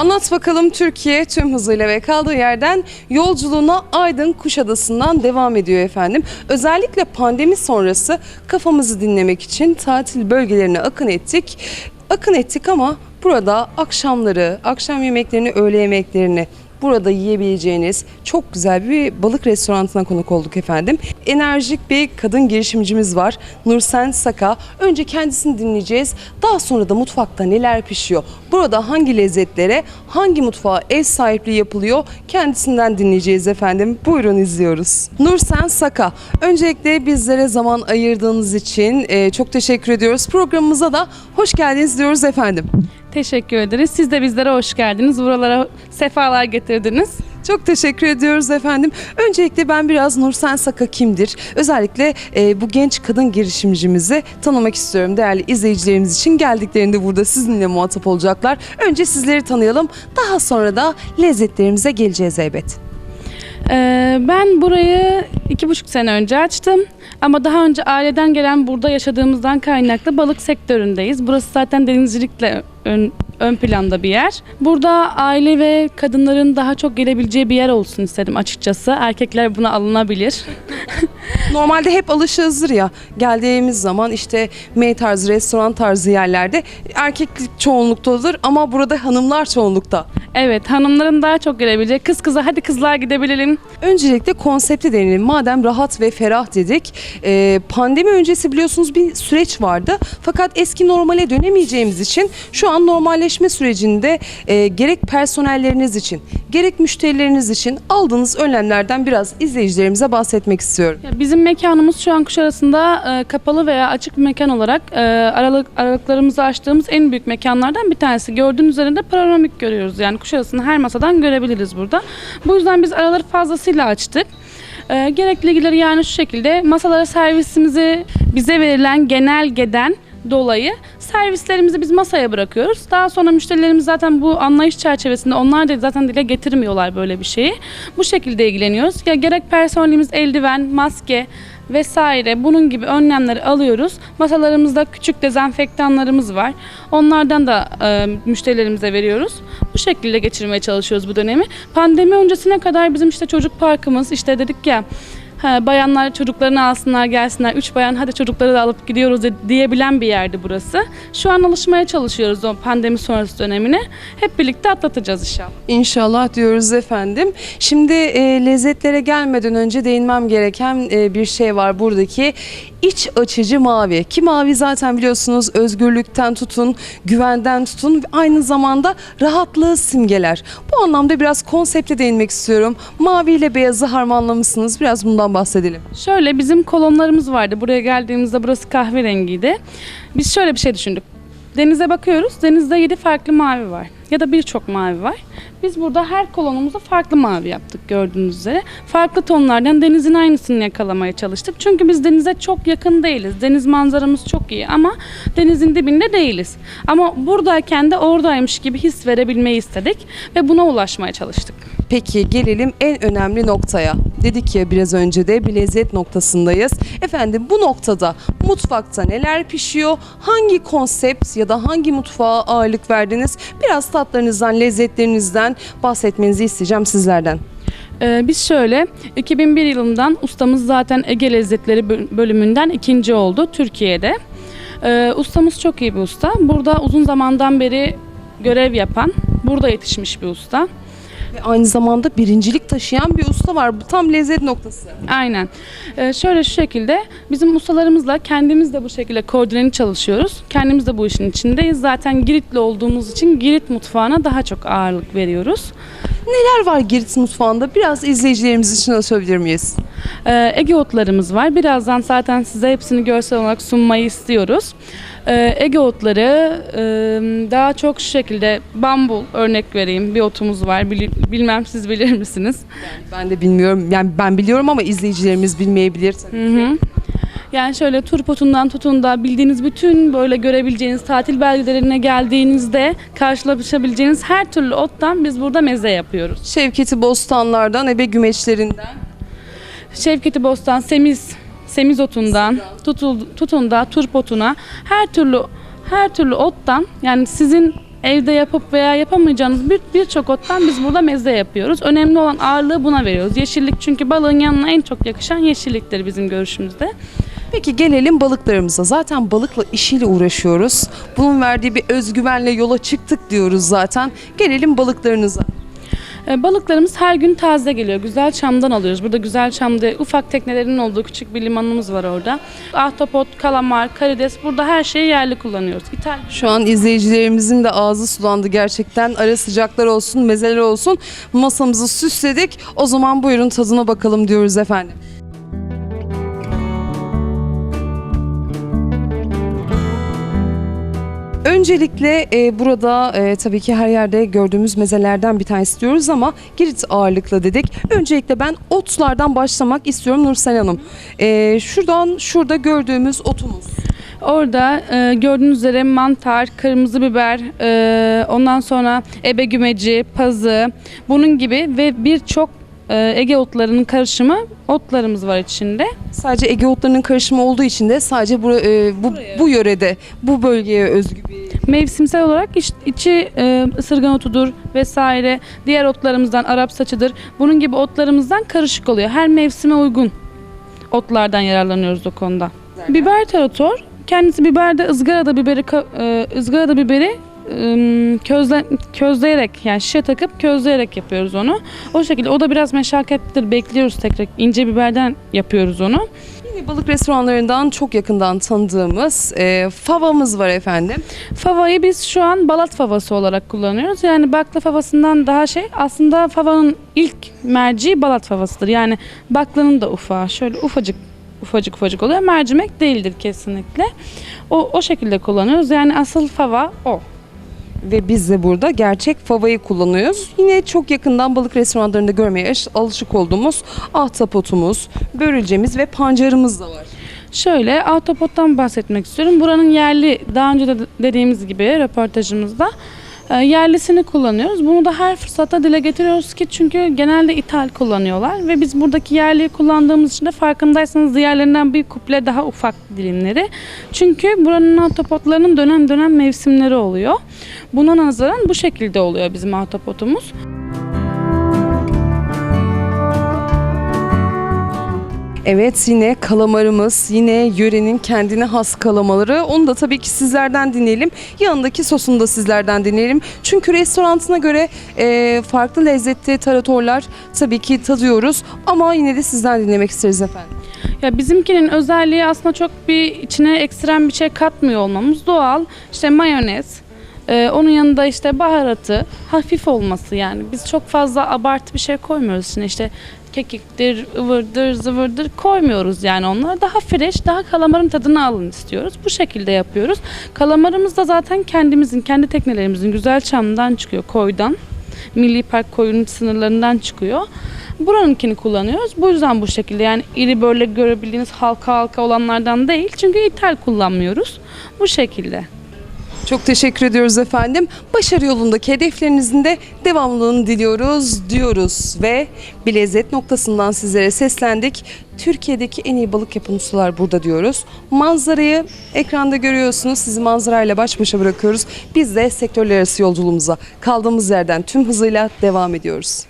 Anlat bakalım Türkiye tüm hızıyla ve kaldığı yerden yolculuğuna Aydın Kuşadası'ndan devam ediyor efendim. Özellikle pandemi sonrası kafamızı dinlemek için tatil bölgelerine akın ettik. Akın ettik ama burada akşamları, akşam yemeklerini, öğle yemeklerini burada yiyebileceğiniz çok güzel bir balık restoranına konuk olduk efendim. Enerjik bir kadın girişimcimiz var. Nursen Saka. Önce kendisini dinleyeceğiz. Daha sonra da mutfakta neler pişiyor? Burada hangi lezzetlere, hangi mutfağa ev sahipliği yapılıyor? Kendisinden dinleyeceğiz efendim. Buyurun izliyoruz. Nursen Saka. Öncelikle bizlere zaman ayırdığınız için e, çok teşekkür ediyoruz. Programımıza da hoş geldiniz diyoruz efendim. Teşekkür ederiz. Siz de bizlere hoş geldiniz. Buralara sefalar getirdiniz. Çok teşekkür ediyoruz efendim. Öncelikle ben biraz Nursen Saka kimdir? Özellikle e, bu genç kadın girişimcimizi tanımak istiyorum. Değerli izleyicilerimiz için geldiklerinde burada sizinle muhatap olacaklar. Önce sizleri tanıyalım. Daha sonra da lezzetlerimize geleceğiz elbet. Ee, ben burayı iki buçuk sene önce açtım. Ama daha önce aileden gelen burada yaşadığımızdan kaynaklı balık sektöründeyiz. Burası zaten denizcilikle ön, ön planda bir yer. Burada aile ve kadınların daha çok gelebileceği bir yer olsun istedim açıkçası. Erkekler buna alınabilir. Normalde hep alışığızdır ya. Geldiğimiz zaman işte M tarzı, restoran tarzı yerlerde erkeklik çoğunluktadır ama burada hanımlar çoğunlukta. Evet hanımların daha çok gelebileceği kız kıza hadi kızlar gidebilelim. Öncelikle konsepti deneyelim. Madem rahat ve ferah dedik. e, pandemi öncesi biliyorsunuz bir süreç vardı. Fakat eski normale dönemeyeceğimiz için şu an normalleşme sürecinde e, gerek personelleriniz için gerek müşterileriniz için aldığınız önlemlerden biraz izleyicilerimize bahsetmek istiyorum. Ya bizim mekanımız şu an Kuşadası'nda e, kapalı veya açık bir mekan olarak e, aralık aralıklarımızı açtığımız en büyük mekanlardan bir tanesi. Gördüğünüz üzerinde panoramik görüyoruz. Yani Kuşadası'nı her masadan görebiliriz burada. Bu yüzden biz araları fazlasıyla açtık. E, gerekli ilgileri yani şu şekilde masalara servisimizi bize verilen genelgeden dolayı servislerimizi biz masaya bırakıyoruz. Daha sonra müşterilerimiz zaten bu anlayış çerçevesinde onlar da zaten dile getirmiyorlar böyle bir şeyi. Bu şekilde ilgileniyoruz. Ya gerek personelimiz eldiven, maske vesaire bunun gibi önlemleri alıyoruz. Masalarımızda küçük dezenfektanlarımız var. Onlardan da e, müşterilerimize veriyoruz. Bu şekilde geçirmeye çalışıyoruz bu dönemi. Pandemi öncesine kadar bizim işte çocuk parkımız işte dedik ya Bayanlar çocuklarını alsınlar gelsinler. Üç bayan hadi çocukları da alıp gidiyoruz de- diyebilen bir yerdi burası. Şu an alışmaya çalışıyoruz o pandemi sonrası dönemine. Hep birlikte atlatacağız inşallah. İnşallah diyoruz efendim. Şimdi e, lezzetlere gelmeden önce değinmem gereken e, bir şey var buradaki. iç açıcı mavi. Ki mavi zaten biliyorsunuz özgürlükten tutun, güvenden tutun ve aynı zamanda rahatlığı simgeler. Bu anlamda biraz konsepte değinmek istiyorum. Mavi ile beyazı harmanlamışsınız. Biraz bundan bahsedelim. Şöyle bizim kolonlarımız vardı. Buraya geldiğimizde burası kahverengiydi. Biz şöyle bir şey düşündük. Denize bakıyoruz. Denizde 7 farklı mavi var. Ya da birçok mavi var. Biz burada her kolonumuzu farklı mavi yaptık gördüğünüz üzere. Farklı tonlardan denizin aynısını yakalamaya çalıştık. Çünkü biz denize çok yakın değiliz. Deniz manzaramız çok iyi ama denizin dibinde değiliz. Ama buradayken de oradaymış gibi his verebilmeyi istedik ve buna ulaşmaya çalıştık. Peki gelelim en önemli noktaya. Dedik ya biraz önce de bir lezzet noktasındayız. Efendim bu noktada mutfakta neler pişiyor? Hangi konsept ya da hangi mutfağa ağırlık verdiniz? Biraz tatlarınızdan, lezzetlerinizden bahsetmenizi isteyeceğim sizlerden. Ee, biz şöyle 2001 yılından ustamız zaten Ege Lezzetleri böl- bölümünden ikinci oldu Türkiye'de. Ee, ustamız çok iyi bir usta. Burada uzun zamandan beri görev yapan, burada yetişmiş bir usta. Ve aynı zamanda birincilik taşıyan bir usta var. Bu tam lezzet noktası. Aynen. Ee, şöyle şu şekilde bizim ustalarımızla kendimiz de bu şekilde koordineli çalışıyoruz. Kendimiz de bu işin içindeyiz. Zaten Giritli olduğumuz için Girit mutfağına daha çok ağırlık veriyoruz. Neler var Girit mutfağında? Biraz izleyicilerimiz için açabilir miyiz? Ee, Ege otlarımız var. Birazdan zaten size hepsini görsel olarak sunmayı istiyoruz. Ee, Ege otları e, daha çok şu şekilde bambu örnek vereyim. Bir otumuz var. Bilmem siz bilir misiniz? Ben de bilmiyorum. Yani ben biliyorum ama izleyicilerimiz bilmeyebilir. Hı hı. Yani şöyle turpotundan tutun da bildiğiniz bütün böyle görebileceğiniz tatil belgelerine geldiğinizde karşılaşabileceğiniz her türlü ottan biz burada meze yapıyoruz. Şevketi Bostanlardan, Ebe Gümeçlerinden. Şevketi Bostan, semiz, semiz otundan, tutul, tutun da turp otuna her türlü her türlü ottan yani sizin evde yapıp veya yapamayacağınız bir birçok ottan biz burada meze yapıyoruz. Önemli olan ağırlığı buna veriyoruz. Yeşillik çünkü balığın yanına en çok yakışan yeşilliktir bizim görüşümüzde. Peki gelelim balıklarımıza. Zaten balıkla işiyle uğraşıyoruz. Bunun verdiği bir özgüvenle yola çıktık diyoruz zaten. Gelelim balıklarınıza. E, balıklarımız her gün taze geliyor. Güzel Çam'dan alıyoruz. Burada Güzel Çam'da ufak teknelerinin olduğu küçük bir limanımız var orada. Ahtapot, kalamar, karides burada her şeyi yerli kullanıyoruz. İthal Şu an izleyicilerimizin de ağzı sulandı gerçekten. Ara sıcaklar olsun, mezeler olsun. Masamızı süsledik. O zaman buyurun tadına bakalım diyoruz efendim. Öncelikle e, burada e, tabii ki her yerde gördüğümüz mezelerden bir tanesi diyoruz ama Girit ağırlıklı dedik. Öncelikle ben otlardan başlamak istiyorum Nursel Hanım. E, şuradan şurada gördüğümüz otumuz. Orada e, gördüğünüz üzere mantar, kırmızı biber, e, ondan sonra ebe gümeci, pazı, bunun gibi ve birçok e, Ege otlarının karışımı otlarımız var içinde. Sadece Ege otlarının karışımı olduğu için de sadece bu, e, bu, bu yörede, bu bölgeye özgü bir... Mevsimsel olarak iç- içi e, ısırgan otudur vesaire. Diğer otlarımızdan Arap saçıdır. Bunun gibi otlarımızdan karışık oluyor. Her mevsime uygun otlardan yararlanıyoruz o konuda. Biber tarator. Kendisi biberde ızgarada biberi e, ızgarada biberi közle, közleyerek yani şişe takıp közleyerek yapıyoruz onu. O şekilde o da biraz meşakkatlidir. Bekliyoruz tekrar ince biberden yapıyoruz onu. Yine balık restoranlarından çok yakından tanıdığımız e, favamız var efendim. Favayı biz şu an balat favası olarak kullanıyoruz. Yani bakla favasından daha şey aslında favanın ilk merci balat favasıdır. Yani baklanın da ufağı şöyle ufacık ufacık ufacık oluyor. Mercimek değildir kesinlikle. O, o şekilde kullanıyoruz. Yani asıl fava o. Ve biz de burada gerçek favayı kullanıyoruz. Yine çok yakından balık restoranlarında görmeye alışık olduğumuz ahtapotumuz, börülcemiz ve pancarımız da var. Şöyle ahtapottan bahsetmek istiyorum. Buranın yerli daha önce de dediğimiz gibi röportajımızda yerlisini kullanıyoruz. Bunu da her fırsatta dile getiriyoruz ki çünkü genelde ithal kullanıyorlar ve biz buradaki yerliyi kullandığımız için de farkındaysanız diğerlerinden bir kuple daha ufak dilimleri. Çünkü buranın ahtapotlarının dönem dönem mevsimleri oluyor. Buna nazaran bu şekilde oluyor bizim ahtapotumuz. Evet yine kalamarımız, yine yörenin kendine has kalamaları. Onu da tabii ki sizlerden dinleyelim. Yanındaki sosunu da sizlerden dinleyelim. Çünkü restorantına göre e, farklı lezzette taratorlar tabii ki tadıyoruz. Ama yine de sizden dinlemek isteriz efendim. Ya bizimkinin özelliği aslında çok bir içine ekstrem bir şey katmıyor olmamız doğal. İşte mayonez, e, onun yanında işte baharatı, hafif olması yani. Biz çok fazla abartı bir şey koymuyoruz içine işte kekiktir, ıvırdır, zıvırdır koymuyoruz yani onlara. Daha fresh, daha kalamarın tadını alın istiyoruz. Bu şekilde yapıyoruz. Kalamarımız da zaten kendimizin, kendi teknelerimizin güzel çamdan çıkıyor, koydan. Milli Park koyunun sınırlarından çıkıyor. Buranınkini kullanıyoruz. Bu yüzden bu şekilde yani iri böyle görebildiğiniz halka halka olanlardan değil. Çünkü ithal kullanmıyoruz. Bu şekilde. Çok teşekkür ediyoruz efendim. Başarı yolundaki hedeflerinizin de devamlılığını diliyoruz diyoruz ve bir lezzet noktasından sizlere seslendik. Türkiye'deki en iyi balık yapan ustalar burada diyoruz. Manzarayı ekranda görüyorsunuz. Sizi manzarayla baş başa bırakıyoruz. Biz de sektörler arası yolculuğumuza kaldığımız yerden tüm hızıyla devam ediyoruz.